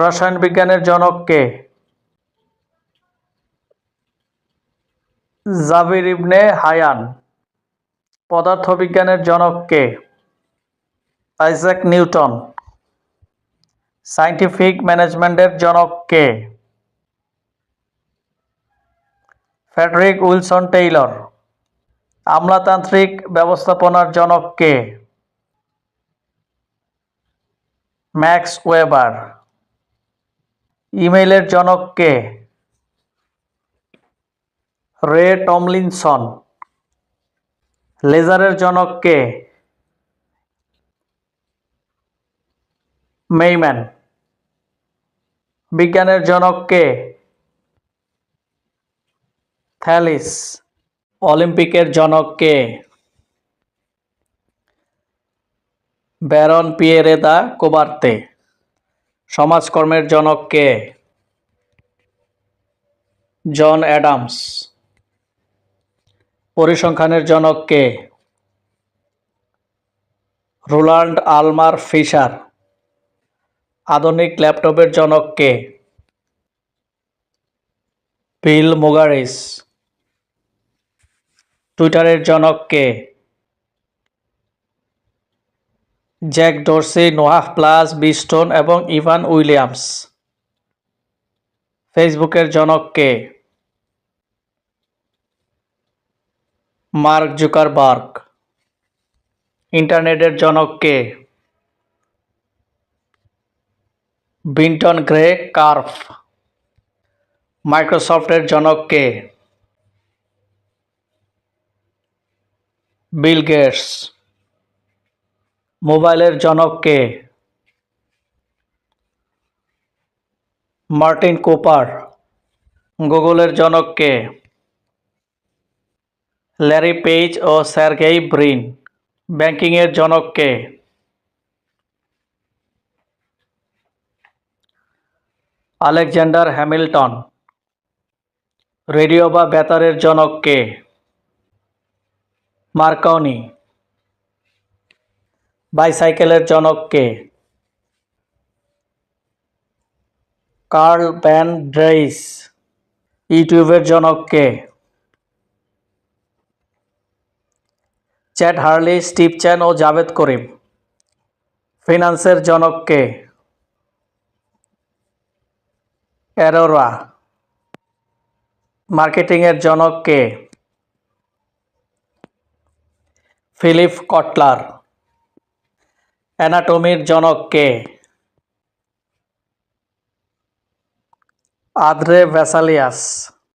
রসায়ন বিজ্ঞানের জনক কে? জাবির ইবনে হায়ান। পদার্থবিজ্ঞানের জনক কে? Isaac Newton. সায়েন্টিফিক ম্যানেজমেন্টের জনক কে? Frederick Wilson Taylor. আমলাতান্ত্রিক ব্যবস্থাপনার জনক কে? Max weber. ইমেইলের জনক কে? Ray Tomlinson. লেজারের জনক কে? মেইম্যান। বিজ্ঞানের জনক কে? থ্যালিস। অলিম্পিকের জনক কে? ব্যারন পিয়েরে দা কোবার্তে। সমাজকর্মের জনক কে? জন অ্যাডামস। পরিসংখ্যানের জনক কে? Roland আলমার fisher. আধুনিক ল্যাপটপের জনক কে? Bill Moggridge. টুইটারের জনক কে? Jack Dorsey, Noah Glass, Biz Stone এবং ইভান উইলিয়ামস। ফেসবুকের জনক কে? Mark Zuckerberg. ইন্টারনেটের জনক কে? বিন্টন গ্রে কার্ফ। মাইক্রোসফটের জনক কে? Bill Gates. মোবাইলের জনক কে? Martin Cooper. গুগলের জনক কে? ল্যারি পেজ ও স্যারগেই ব্রিন। ব্যাংকিংয়ের জনক কে? Alexander Hamilton. রেডিও বা বেতারের জনক কে? মার্কনি বাইসাইকেলের জনক কে? Curl van Drais. ইউটিউবের জনক কে? চ্যাট হার্লি, স্টিভ চ্যান ও জাভেদ করিম। ফিনান্সের জনক কে? অ্যারোরা। মার্কেটিংয়ের জনক কে? ফিলিপ কটলার। অ্যানাটমির জনক কে? আদ্রে ভ্যাসালিয়াস।